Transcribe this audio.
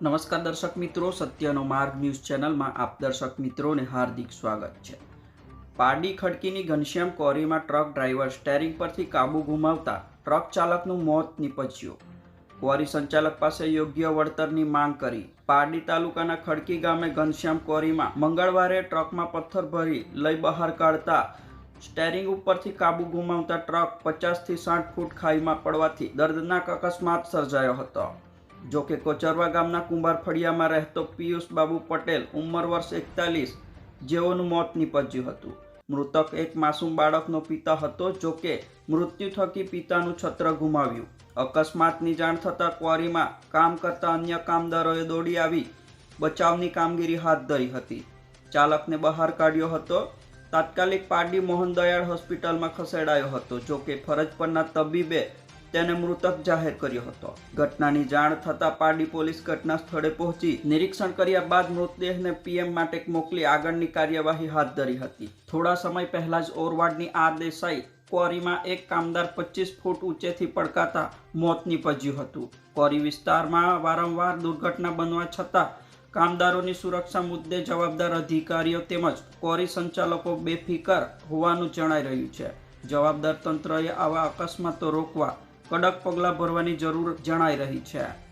નમસ્કાર દર્શક મિત્રો, સત્યનો માર્ગ ન્યૂઝ ચેનલમાં આપ દર્શક મિત્રોને હાર્દિક સ્વાગત છે. પારડી ખડકીની ઘનશ્યામ કોરીમાં ટ્રક ડ્રાઈવર સ્ટેરિંગ પરથી કાબુ ગુમાવતા ટ્રક ચાલકનું મોત નીપજ્યું. ક્વોરી સંચાલક પાસે યોગ્ય વળતરની માંગ કરી. પારડી તાલુકાના ખડકી ગામે ઘનશ્યામ કોરીમાં મંગળવારે ટ્રકમાં પથ્થર ભરી લઈ બહાર કાઢતા સ્ટેરિંગ ઉપરથી કાબુ ગુમાવતા ટ્રક પચાસથી સાઠ ફૂટ ખાઈમાં પડવાથી દર્દનાક અકસ્માત સર્જાયો હતો. જો કે કોચરવા ગામના કુંભાર ફળિયામાં રહેતો પિયુષ બાબુ પટેલ ઉંમર વર્ષ એકતાલીસ, જેઓનું મોત નીપજ્યું હતું. મૃતક એક માસૂમ બાળકનો પિતા હતો જો કે મૃત્યુ થકી પિતાનું છત્ર ગુમાવ્યું. અકસ્માતની જાણ થતાં ક્વોરીમાં કામ કરતા અન્ય કામદારોએ દોડી આવી બચાવની કામગીરી હાથ ધરી હતી. ચાલકને બહાર કાઢ્યો હતો તાત્કાલિક પારડી મોહન દયાળ હોસ્પિટલમાં ખસેડાયો હતો, જો કે ફરજ પરના તબીબે તેને મૃતક જાહેર કર્યો હતો. ઘટનાની જાણ થતાં પારડી પોલીસ ઘટના સ્થળે પહોંચી નિરીક્ષણ કર્યા બાદ મૃતદેહને પીએમ માટે મોકલી આગળની કાર્યવાહી હાથ ધરી હતી. થોડા સમય પહેલા જ ઓરવાડની આ દેસાઈ ક્વોરીમાં એક કામદાર પચીસ ફૂટ ઊંચેથી પડકાતા મોત નીપજ્યું હતું. ક્વોરી વિસ્તારમાં વારંવાર દુર્ઘટના બનવા છતાં કામદારોની સુરક્ષા મુદ્દે જવાબદાર અધિકારીઓ તેમજ કોરી સંચાલકો બેફિકર હોવાનું જણાઈ રહ્યું છે. જવાબદાર તંત્રએ આવા અકસ્માતો રોકવા કડક પગલાં ભરવાની જરૂર જણાઈ રહી છે.